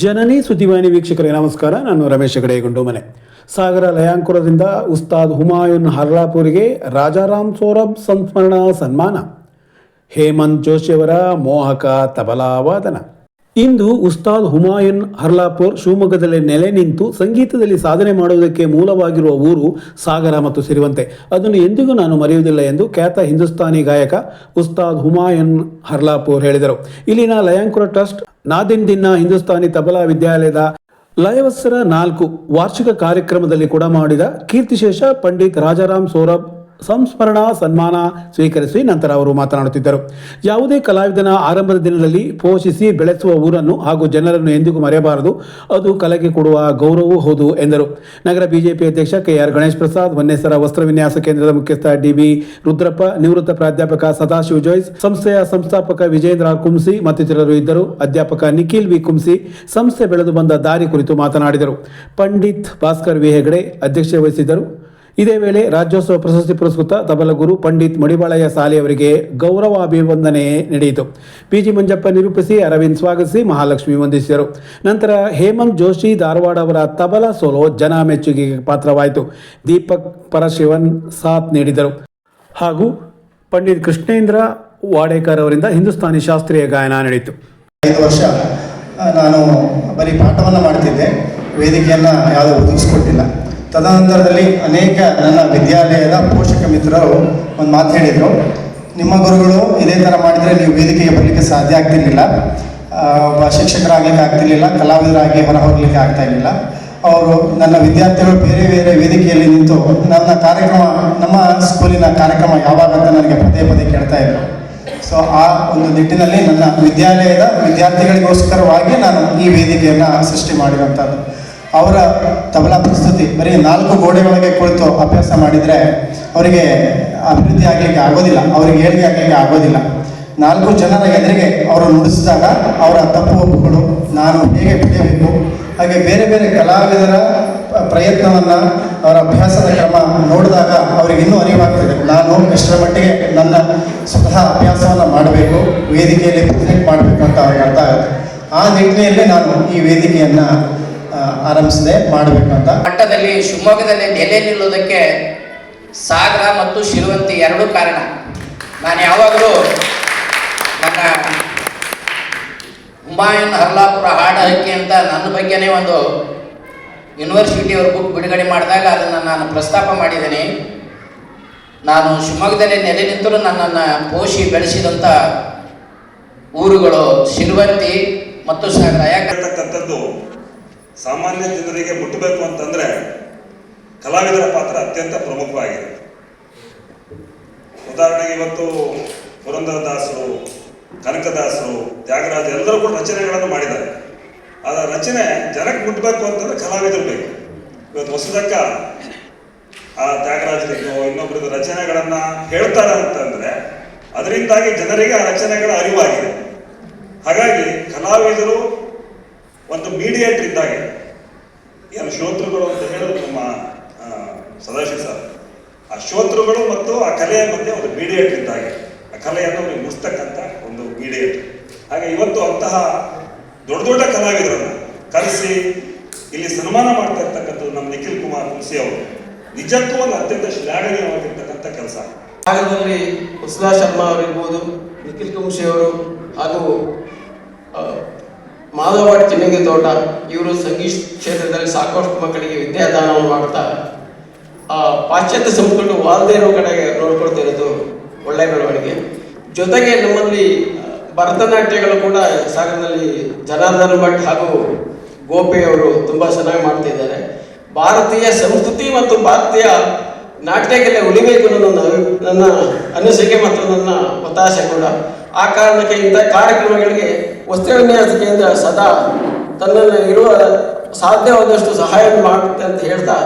ಜನನಿ ಸುದ್ದಿವಾಹಿನಿ ವೀಕ್ಷಕರಿಗೆ ನಮಸ್ಕಾರ. ನಾನು ರಮೇಶ್ ಹೆಗಡೆ ಗುಂಡುಮನೆ ಸಾಗರ ಲಯಾಂಕುರದಿಂದ ಉಸ್ತಾದ್ ಹುಮಾಯೂನ್ ಹರ್ಲಾಪುರಿಗೆ ರಾಜಾರಾಮ್ ಸೋರಬ್ ಸಂಸ್ಮರಣಾ ಸನ್ಮಾನ. ಹೇಮಂತ್ ಜೋಶಿಯವರ ಮೋಹಕ ತಬಲಾ ವಾದನ. ಇಂದು ಉಸ್ತಾದ್ ಹುಮಾಯೂನ್ ಹರ್ಲಾಪುರ್ ಶಿವಮೊಗ್ಗದಲ್ಲಿ ನೆಲೆ ನಿಂತು ಸಂಗೀತದಲ್ಲಿ ಸಾಧನೆ ಮಾಡುವುದಕ್ಕೆ ಮೂಲವಾಗಿರುವ ಊರು ಸಾಗರ ಮತ್ತು ಸಿರಿವಂತೆ. ಅದನ್ನು ಎಂದಿಗೂ ನಾನು ಮರೆಯುವುದಿಲ್ಲ ಎಂದು ಖ್ಯಾತ ಹಿಂದೂಸ್ತಾನಿ ಗಾಯಕ ಉಸ್ತಾದ್ ಹುಮಾಯೂನ್ ಹರ್ಲಾಪುರ್ ಹೇಳಿದರು. ಇಲ್ಲಿನ ಲಯಾಂಕುರ ಟ್ರಸ್ಟ್, ನಾದಿನ್ ದಿನ್ನ ಹಿಂದೂಸ್ತಾನಿ ತಬಲಾ ವಿದ್ಯಾಲಯದ ಲಯವತ್ಸರ ನಾಲ್ಕು ವಾರ್ಷಿಕ ಕಾರ್ಯಕ್ರಮದಲ್ಲಿ ಕೂಡ ಮಾಡಿದ ಕೀರ್ತಿಶೇಷ ಪಂಡಿತ್ ರಾಜಾರಾಮ್ ಸೋರಬ್ ಸಂಸ್ಮರಣಾ, ಸನ್ಮಾನ ಸ್ವೀಕರಿಸಿ ನಂತರ ಅವರು ಮಾತನಾಡುತ್ತಿದ್ದರು. ಯಾವುದೇ ಕಲಾವಿದನ ಆರಂಭದ ದಿನದಲ್ಲಿ ಪೋಷಿಸಿ ಬೆಳೆಸುವ ಊರನ್ನು ಹಾಗೂ ಜನರನ್ನು ಎಂದಿಗೂ ಮರೆಯಬಾರದು. ಅದು ಕಲೆಗೆ ಕೊಡುವ ಗೌರವವೂ ಹೌದು, ಎಂದರು. ನಗರ ಬಿಜೆಪಿ ಅಧ್ಯಕ್ಷ ಕೆಆರ್ ಗಣೇಶ್ ಪ್ರಸಾದ್, ವನ್ನೇಸರ ವಸ್ತ್ರ ವಿನ್ಯಾಸ ಕೇಂದ್ರದ ಮುಖ್ಯಸ್ಥ ಡಿಬಿ ರುದ್ರಪ್ಪ, ನಿವೃತ್ತ ಪ್ರಾಧ್ಯಾಪಕ ಸದಾಶಿವ ಜೋಯ್ಸ್, ಸಂಸ್ಥೆಯ ಸಂಸ್ಥಾಪಕ ವಿಜೇಂದ್ರ ಕುಂಸಿ ಮತ್ತಿತರರು ಇದ್ದರು. ಅಧ್ಯಾಪಕ ನಿಖಿಲ್ ವಿ. ಕುಂಸಿ ಸಂಸ್ಥೆ ಬೆಳೆದು ಬಂದ ದಾರಿ ಕುರಿತು ಮಾತನಾಡಿದರು. ಪಂಡಿತ್ ಭಾಸ್ಕರ್ ವಿ. ಹೆಗಡೆ ಅಧ್ಯಕ್ಷತೆ ವಹಿಸಿದ್ದರು. ಇದೇ ವೇಳೆ ರಾಜ್ಯೋತ್ಸವ ಪ್ರಶಸ್ತಿ ಪುರಸ್ಕೃತ ತಬಲಗುರು ಪಂಡಿತ್ ಮಡಿಬಾಳಯ್ಯ ಸಾಲಿ ಅವರಿಗೆ ಗೌರವ ಅಭಿವಂದನೆ ನಡೆಯಿತು ಪಿಜಿ ಮಂಜಪ್ಪ ನಿರೂಪಿಸಿ ಅರವಿಂದ್ ಸ್ವಾಗತಿಸಿ ಮಹಾಲಕ್ಷ್ಮಿ ವಂದಿಸಿದರು. ನಂತರ ಹೇಮಂತ್ ಜೋಶಿ ಧಾರವಾಡ ಅವರ ತಬಲ ಸೋಲೋ ಜನ ಮೆಚ್ಚುಗೆಗೆ ಪಾತ್ರವಾಯಿತು. ದೀಪಕ್ ಪರಶಿವನ್ ಸಾಥ್ ನೀಡಿದರು. ಹಾಗೂ ಪಂಡಿತ್ ಕೃಷ್ಣೇಂದ್ರ ವಾಡೇಕರ್ ಅವರಿಂದ ಹಿಂದೂಸ್ತಾನಿ ಶಾಸ್ತ್ರೀಯ ಗಾಯನ ನಡೆಯಿತು ವರ್ಷ ನಾನು ಬರೀ ಪಾಠವನ್ನು ಮಾಡ್ತಿದ್ದೆ. ವೇದಿಕೆಯನ್ನು ಯಾವುದೂ ಒದಗಿಸ್ಕೊಟ್ಟಿಲ್ಲ. ತದನಂತರದಲ್ಲಿ ಅನೇಕ ನನ್ನ ವಿದ್ಯಾಲಯದ ಪೋಷಕ ಮಿತ್ರರು ಒಂದು ಮಾತು ಹೇಳಿದರು. ನಿಮ್ಮ ಗುರುಗಳು ಇದೇ ಥರ ಮಾಡಿದರೆ ನೀವು ವೇದಿಕೆಗೆ ಬರಲಿಕ್ಕೆ ಸಾಧ್ಯ ಆಗ್ತಿರಲಿಲ್ಲ. ಒಬ್ಬ ಶಿಕ್ಷಕರಾಗಲಿಕ್ಕೆ ಆಗ್ತಿರಲಿಲ್ಲ, ಕಲಾವಿದರಾಗಿ ಹೊರ ಹೋಗಲಿಕ್ಕೆ ಆಗ್ತಾ ಇರಲಿಲ್ಲ. ಅವರು ನನ್ನ ವಿದ್ಯಾರ್ಥಿಗಳು ಬೇರೆ ಬೇರೆ ವೇದಿಕೆಯಲ್ಲಿ ನಿಂತು ನನ್ನ ಕಾರ್ಯಕ್ರಮ, ನಮ್ಮ ಸ್ಕೂಲಿನ ಕಾರ್ಯಕ್ರಮ ಯಾವಾಗ ಅಂತ ನನಗೆ ಪದೇ ಪದೇ ಕೇಳ್ತಾ ಇದ್ರು. ಸೊ ಆ ಒಂದು ನಿಟ್ಟಿನಲ್ಲಿ ನನ್ನ ವಿದ್ಯಾಲಯದ ವಿದ್ಯಾರ್ಥಿಗಳಿಗೋಸ್ಕರವಾಗಿ ನಾನು ಈ ವೇದಿಕೆಯನ್ನು ಸೃಷ್ಟಿ ಮಾಡಿರುವಂಥದ್ದು ಅವರ ತಬಲಾ ಪ್ರಸ್ತುತಿ, ಬರೀ ನಾಲ್ಕು ಗೋಡೆ ಒಳಗೆ ಕುಳಿತು ಅಭ್ಯಾಸ ಮಾಡಿದರೆ ಅವರಿಗೆ ಅಭಿವೃದ್ಧಿ ಆಗಲಿಕ್ಕೆ ಆಗೋದಿಲ್ಲ, ಅವರಿಗೆ ಏಳಿಗೆ ಆಗಲಿಕ್ಕೆ ಆಗೋದಿಲ್ಲ. ನಾಲ್ಕು ಜನರ ಎದುರಿಗೆ ಅವರು ನುಡಿಸಿದಾಗ ಅವರ ತಪ್ಪು ಒಪ್ಪುಗಳು, ನಾನು ಹೇಗೆ ಬೆಳೆಯಬೇಕು, ಹಾಗೆ ಬೇರೆ ಬೇರೆ ಕಲಾವಿದರ ಪ್ರಯತ್ನವನ್ನು ಅವರ ಅಭ್ಯಾಸದ ಕ್ರಮ ನೋಡಿದಾಗ ಅವರಿಗೆ ಇನ್ನೂ ಅರಿವಾಗ್ತದೆ ನಾನು ಎಷ್ಟರ ಮಟ್ಟಿಗೆ ನನ್ನ ಸ್ವತಃ ಅಭ್ಯಾಸವನ್ನು ಮಾಡಬೇಕು, ವೇದಿಕೆಯಲ್ಲಿ ಪ್ರೆಸೆಂಟ್ ಮಾಡಬೇಕು ಅಂತ ಅವ್ರಿಗೆ ಅರ್ಥ ಆಗುತ್ತೆ. ಆ ನಿಟ್ಟಿನಲ್ಲಿ ನಾನು ಈ ವೇದಿಕೆಯನ್ನು ಆರಂಭಿಸಿದೆ ಮಾಡಬೇಕು ಅಂತ ಮಟ್ಟದಲ್ಲಿ ಶಿವಮೊಗ್ಗದಲ್ಲಿ ನೆಲೆ ನಿಲ್ಲುವುದಕ್ಕೆ ಸಾಗರ ಮತ್ತು ಶಿರುವಂತಿ ಎರಡೂ ಕಾರಣ. ನಾನು ಯಾವಾಗಲೂ ನನ್ನ ಹುಮಾಯೂನ್ ಹರ್ಲಾಪುರ ಹಾಡು ಹಕ್ಕಿ ಅಂತ ನನ್ನ ಬಗ್ಗೆನೇ ಒಂದು ಯೂನಿವರ್ಸಿಟಿಯವ್ರ ಬುಕ್ ಬಿಡುಗಡೆ ಮಾಡಿದಾಗ ಅದನ್ನು ನಾನು ಪ್ರಸ್ತಾಪ ಮಾಡಿದ್ದೀನಿ. ನಾನು ಶಿವಮೊಗ್ಗದಲ್ಲಿ ನೆಲೆ ನಿಂತರೂ ನನ್ನನ್ನು ಪೋಷಿ ಬೆಳೆಸಿದಂಥ ಊರುಗಳು ಶಿರುವಂತಿ ಮತ್ತು ಸಾಗರ. ಯಾಕೆ ಹೇಳ್ತಕ್ಕಂಥದ್ದು ಸಾಮಾನ್ಯ ಜನರಿಗೆ ಮುಟ್ಟಬೇಕು ಅಂತಂದ್ರೆ ಕಲಾವಿದರ ಪಾತ್ರ ಅತ್ಯಂತ ಪ್ರಮುಖವಾಗಿದೆ. ಉದಾಹರಣೆಗೆ ಇವತ್ತು ಪುರಂದರದಾಸರು, ಕನಕದಾಸರು ತ್ಯಾಗರಾಜ ಎಲ್ಲರೂ ಕೂಡ ರಚನೆಗಳನ್ನು ಮಾಡಿದ್ದಾರೆ. ಅದರ ರಚನೆ ಜನಕ್ಕೆ ಮುಟ್ಟಬೇಕು ಅಂತಂದ್ರೆ ಕಲಾವಿದರು ಬೇಕು. ಇವತ್ತು ಹೊಸದಕ್ಕ ಆ ತ್ಯಾಗರಾಜರಿಗೂ ಇನ್ನೊಬ್ಬರದ್ದು ರಚನೆಗಳನ್ನ ಹೇಳ್ತಾರೆ ಅಂತಂದ್ರೆ ಅದರಿಂದಾಗಿ ಜನರಿಗೆ ಆ ರಚನೆಗಳ ಅರಿವಾಗಿದೆ. ಹಾಗಾಗಿ ಕಲಾವಿದರು ಒಂದು ಮೀಡಿಯೇಟರ್ ಇದ್ದಾಗೆ. ಏನು ಶ್ರೋತೃಗಳು ಅಂತ ಹೇಳೋದು ನಮ್ಮ ಸದಾಶಿವ ಸರ್. ಆ ಶ್ರೋತೃಗಳು ಮತ್ತು ಆ ಕಲೆಯ ಮಧ್ಯೆ ಒಂದು ಮೀಡಿಯೇಟರ್ ಇದ್ದಾಗೆ. ಆ ಕಲೆಯನ್ನು ಅವ್ರಿಗೆ ಮುಚ್ಚತಕ್ಕಂಥ ಒಂದು ಮೀಡಿಯೇಟರ್ ಹಾಗೆ ಇವತ್ತು ಅಂತಹ ದೊಡ್ಡ ದೊಡ್ಡ ಕಲಾವಿದರನ್ನು ಕರೆಸಿ ಇಲ್ಲಿ ಸನ್ಮಾನ ಮಾಡ್ತಾ ಇರ್ತಕ್ಕಂಥದ್ದು ನಮ್ಮ ನಿಖಿಲ್ ಕುಮಾರ್ ಹುಣಸಿ ಅವರು. ನಿಜಕ್ಕೂ ಒಂದು ಅತ್ಯಂತ ಶ್ಲಾಘನೀಯವಾಗಿರ್ತಕ್ಕಂಥ ಕೆಲಸ. ಕಾಲದಲ್ಲಿ ಉಸ್ಲಾ ಶರ್ಮಾ ಅವರಿರ್ಬೋದು, ನಿಖಿಲ್ ಕುಂಶಿ ಅವರು, ಹಾಗೂ ಆ, ಚಿನ್ನಂಗಿ ತೋಟ ಇವರು ಸಂಗೀತ ಕ್ಷೇತ್ರದಲ್ಲಿ ಸಾಕಷ್ಟು ಮಕ್ಕಳಿಗೆ ವಿದ್ಯಾದಾನವನ್ನು ಮಾಡ್ತಾ ಆ, ಪಾಶ್ಚಾತ್ಯ ಸಂಸ್ಕೃತಿ ವಾಲ್ದೇ ಇರೋ ಕಡೆಗೆ ನೋಡ್ಕೊಳ್ತಿರೋದು ಒಳ್ಳೆಯ ಒಳ್ಳೆ ಬೆಳವಣಿಗೆ. ಜೊತೆಗೆ ನಮ್ಮಲ್ಲಿ ಭರತನಾಟ್ಯಗಳು ಕೂಡ ಸಾಗರದಲ್ಲಿ ಜನಾರ್ದನ ಭಟ್ ಹಾಗೂ ಗೋಪಿ ಅವರು ತುಂಬಾ ಚೆನ್ನಾಗಿ ಮಾಡ್ತಾ ಇದ್ದಾರೆ. ಭಾರತೀಯ ಸಂಸ್ಕೃತಿ ಮತ್ತು ಭಾರತೀಯ ನಾಟ್ಯಕ್ಕೆ ಉಳಿಬೇಕು ನನ್ನ ನನ್ನ ಅನಿಸಿಕೆ ಮತ್ತು ನನ್ನ ಒತ್ತಾಸೆ ಕೂಡ. ಆ ಕಾರಣಕ್ಕೆ ಇಂಥ ಕಾರ್ಯಕ್ರಮಗಳಿಗೆ ವಸ್ತ್ರ ವಿನ್ಯಾಸ ಕೇಂದ್ರ ಸದಾ ತನ್ನಲ್ಲಿ ಇರುವ ಸಾಧ್ಯವಾದಷ್ಟು ಸಹಾಯ ಮಾಡುತ್ತೆ ಅಂತ ಹೇಳ್ತಾ